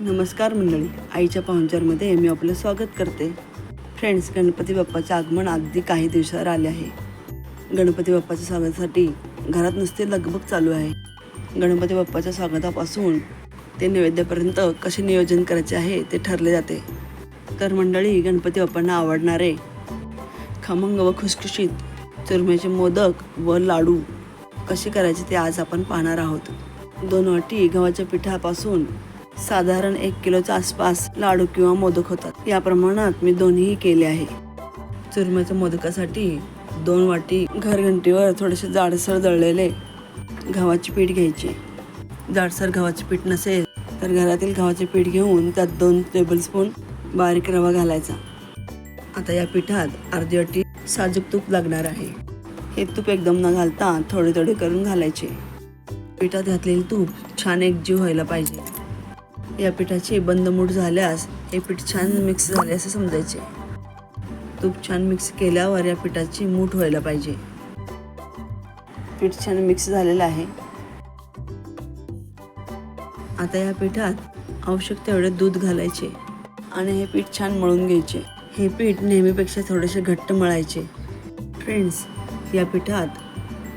नमस्कार मंडळी. आईच्या पाहुणचारमध्ये मी आपलं स्वागत करते. फ्रेंड्स गणपती बाप्पाचे आगमन अगदी काही दिवसावर आले आहे. गणपती बाप्पाच्या स्वागतासाठी घरात नुसते लगबग चालू आहे. गणपती बाप्पाच्या स्वागतापासून ते नैवेद्यापर्यंत कसे नियोजन करायचे आहे ते ठरले जाते. तर मंडळी गणपती बाप्पांना आवडणारे खमंग व खुसखुशीत चुरम्याचे मोदक व लाडू कसे करायचे ते आज आपण पाहणार आहोत. दोन वाटी गव्हाच्या पिठापासून साधारण एक किलोच्या आसपास लाडू किंवा मोदक होतात. या प्रमाणात मी दोन्ही केले आहे. चुरम्याच्या मोदकासाठी दोन वाटी घरघंटीवर थोडेसे जाडसर दळलेले गव्हाचे पीठ घ्यायचे. जाडसर गव्हाचे पीठ नसेल तर घरातील गव्हाचे पीठ घेऊन त्यात दोन टेबलस्पून बारीक रवा घालायचा. आता या पिठात अर्धी वाटी साजूक तूप लागणार आहे. हे तूप एकदम न घालता थोडे थोडे करून घालायचे. पिठात घातलेले तूप छान एकजीव व्हायला पाहिजे. या पिठाचे बंद मूठ झाल्यास हे पीठ छान मिक्स झाले असे समजायचे. तूप छान मिक्स केल्यावर या पिठाची मूठ व्हायला पाहिजे. पीठ छान मिक्स झालेलं आहे. आता या पिठात आवश्यक तेवढे दूध घालायचे आणि हे पीठ छान मळून घ्यायचे. हे पीठ नेहमीपेक्षा थोडेसे घट्ट मळायचे. फ्रेंड्स या पिठात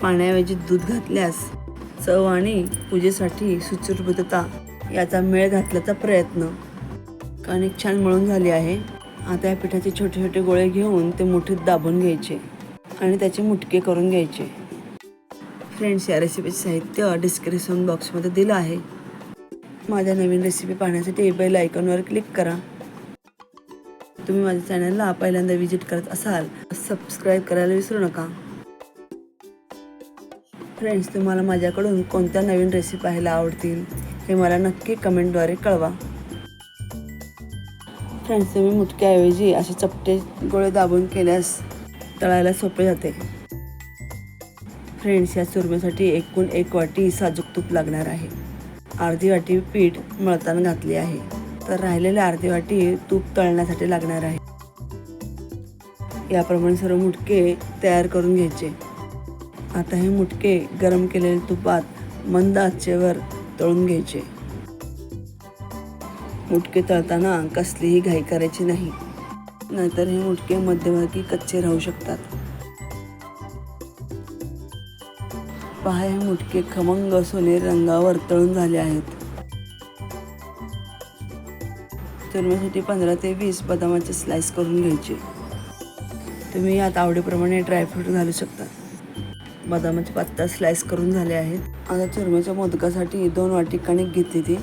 पाण्याऐवजी दूध घातल्यास चव आणि पूजेसाठी सुचुरबद्धता याचा मेळ घातल्याचा प्रयत्न. कणिक छान मळून झाली आहे. आता या पिठाचे छोटे छोटे गोळे घेऊन ते मुठीत दाबून घ्यायचे आणि त्याचे मुटके करून घ्यायचे. फ्रेंड्स या रेसिपीचे साहित्य डिस्क्रिप्शन बॉक्समध्ये दिलं आहे. माझ्या नवीन रेसिपी पाहण्यासाठी बेल आयकॉनवर क्लिक करा. तुम्ही माझ्या चॅनलला पहिल्यांदा व्हिजिट करत असाल सबस्क्राईब करायला विसरू नका. फ्रेंड्स तुम्हाला माझ्याकडून कोणत्या नवीन रेसिपी पाहायला आवडतील? हे मला नक्की कमेंटद्वारे कळवा. फ्रेंड्स तुम्ही मुटक्याऐवजी असे चपटे गोळे दाबून केल्यास तळायला सोपे जाते. फ्रेंड्स या चुरम्यासाठी एकूण एक वाटी साजूक तूप लागणार आहे. अर्धी वाटी पीठ मळताना घातली आहे. तर राहिलेले अर्धी वाटी तूप तळण्यासाठी लागणार आहे. याप्रमाणे सर्व मुटके तयार करून घ्यायचे. आता हे मुटके गरम केलेल्या तुपात मंद आचेवर तळून घ्यायचे. मुटके तळताना कसलीही घाई करायची नाही. नाहीतर हे मुटके मध्यभागी कच्चे राहू शकतात. पहा हे मुटके खमंग सोनेरी रंगावर तळून झाले आहेत. चुरम्यासाठी पंधरा ते वीस बदामाचे स्लाइस करून घ्यायचे. तुम्ही यात आवडीप्रमाणे ड्रायफ्रूट घालू शकता. बदामाचे पात्ता स्लाइस करून झाले आहेत. आता चुरम्याच्या मोदकासाठी दोन वाटी कणिक घेतली ती.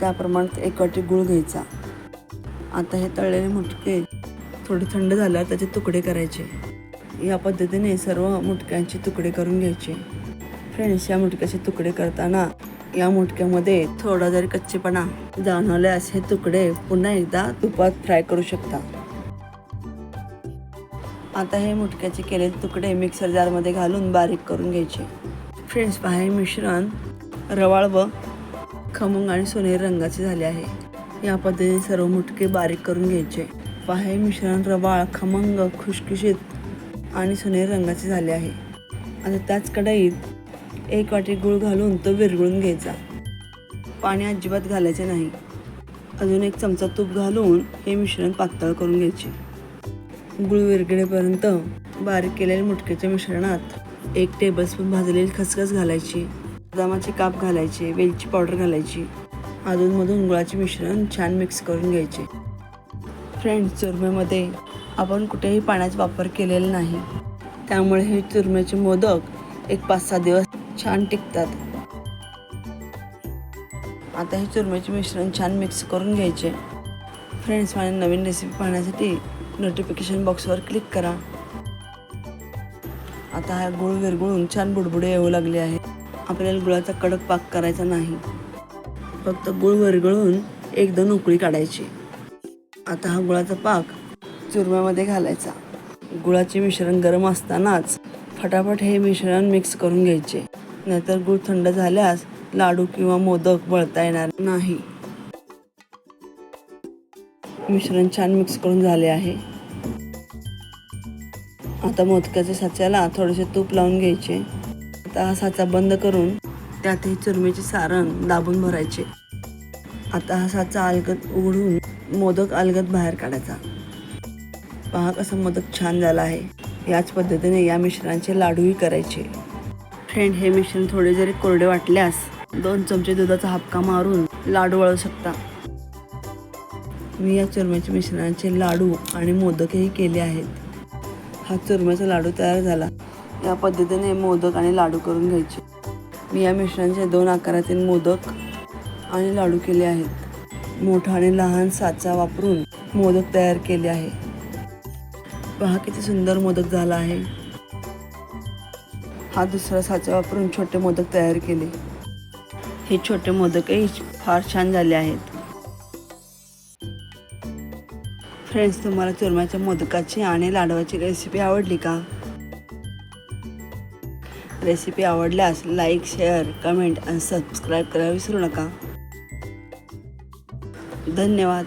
त्याप्रमाणात एक वाटी गुळ घ्यायचा. आता हे तळलेले मुटके थोडे थंड झाल्यावर त्याचे तुकडे करायचे. या पद्धतीने सर्व मुटक्यांचे तुकडे करून घ्यायचे. फ्रेंड्स या मुटक्याचे तुकडे करताना या मुटक्यामध्ये थोडा जरी कच्चेपणा जाणवल्यास हे तुकडे पुन्हा एकदा तुपात फ्राय करू शकता. आता हे मुटक्याचे केलेले तुकडे मिक्सर जारमध्ये घालून बारीक करून घ्यायचे. फ्रेंड्स पहा हे मिश्रण रवाळ व खमंग आणि सोनेरी रंगाचे झाले आहे. या पद्धतीने सर्व मुटके बारीक करून घ्यायचे. पहा हे मिश्रण रवाळ खमंग खुशखुशीत आणि सोनेरी रंगाचे झाले आहे. आता त्याच कढईत एक वाटी गूळ घालून तो विरघळून घ्यायचा. पाणी अजिबात घालायचे नाही. अजून एक चमचा तूप घालून हे मिश्रण पातळ करून घ्यायचे. गुळ विरघळेपर्यंत बारीक केलेल्या मुटक्याच्या मिश्रणात एक टेबलस्पून भाजलेली खसखस घालायची बदामाचे काप घालायचे वेलची पावडर घालायची. अधूनमधून गुळाचे मिश्रण छान मिक्स करून घ्यायचे. फ्रेंड्स चुरम्यामध्ये आपण कुठेही पाण्याचा वापर केलेला नाही. त्यामुळे हे चुरम्याचे मोदक एक पाच सहा दिवस छान टिकतात. आता हे चुरम्याचे मिश्रण छान मिक्स करून घ्यायचे. फ्रेंड्स माझ्या नवीन रेसिपी पाहण्यासाठी नोटिफिकेशन बॉक्सवर क्लिक करा. आता हा गुळ विरगुळून छान बुडबुडे येऊ लागले आहे आपल्याला गुळाचा कडक पाक करायचा नाही. फक्त गुळ विरगळून एक दोन उकळी काढायची. आता हा गुळाचा पाक चुरम्यामध्ये घालायचा. गुळाचे मिश्रण गरम असतानाच फटाफट हे मिश्रण मिक्स करून घ्यायचे. नाहीतर गुळ थंड झाल्यास लाडू किंवा मोदक वळता येणार नाही. मिश्रण छान मिक्स करून झाले आहे. आता मोदकाच्या साच्याला थोडेसे तूप लावून घ्यायचे. आता हा साचा बंद करून त्यात हे चुरमीचे सारण दाबून भरायचे. आता हा साचा अलगद उघडून मोदक अलगद बाहेर काढायचा. पहा कसा मोदक छान झाला आहे. याच पद्धतीने या मिश्रणाचे लाडूही करायचे. फ्रेंड हे मिश्रण थोडे जरी कोरडे वाटल्यास दोन चमचे दुधाचा हापका मारून लाडू वळू शकता. मी या चुरम्याच्या मिश्रणाचे लाडू आणि मोदकही केले आहेत. हा चुरम्याचा लाडू तयार झाला. या पद्धतीने मोदक आणि लाडू करून घ्यायचे. मी या मिश्रणाचे दोन आकारातील मोदक आणि लाडू केले आहेत. मोठा आणि लहान साचा वापरून मोदक तयार केले आहे. पहा किती सुंदर मोदक झाला आहे. हा दुसरा साचा वापरून छोटे मोदक तयार केले. हे छोटे मोदकही फार छान झाले आहेत. फ्रेंड्स तुम्हाला चुरम्याच्या मोदकाची आणि लाडवाची रेसिपी आवडली का? रेसिपी आवडल्यास लाईक शेअर कमेंट आणि सबस्क्राईब करायला विसरू नका. धन्यवाद.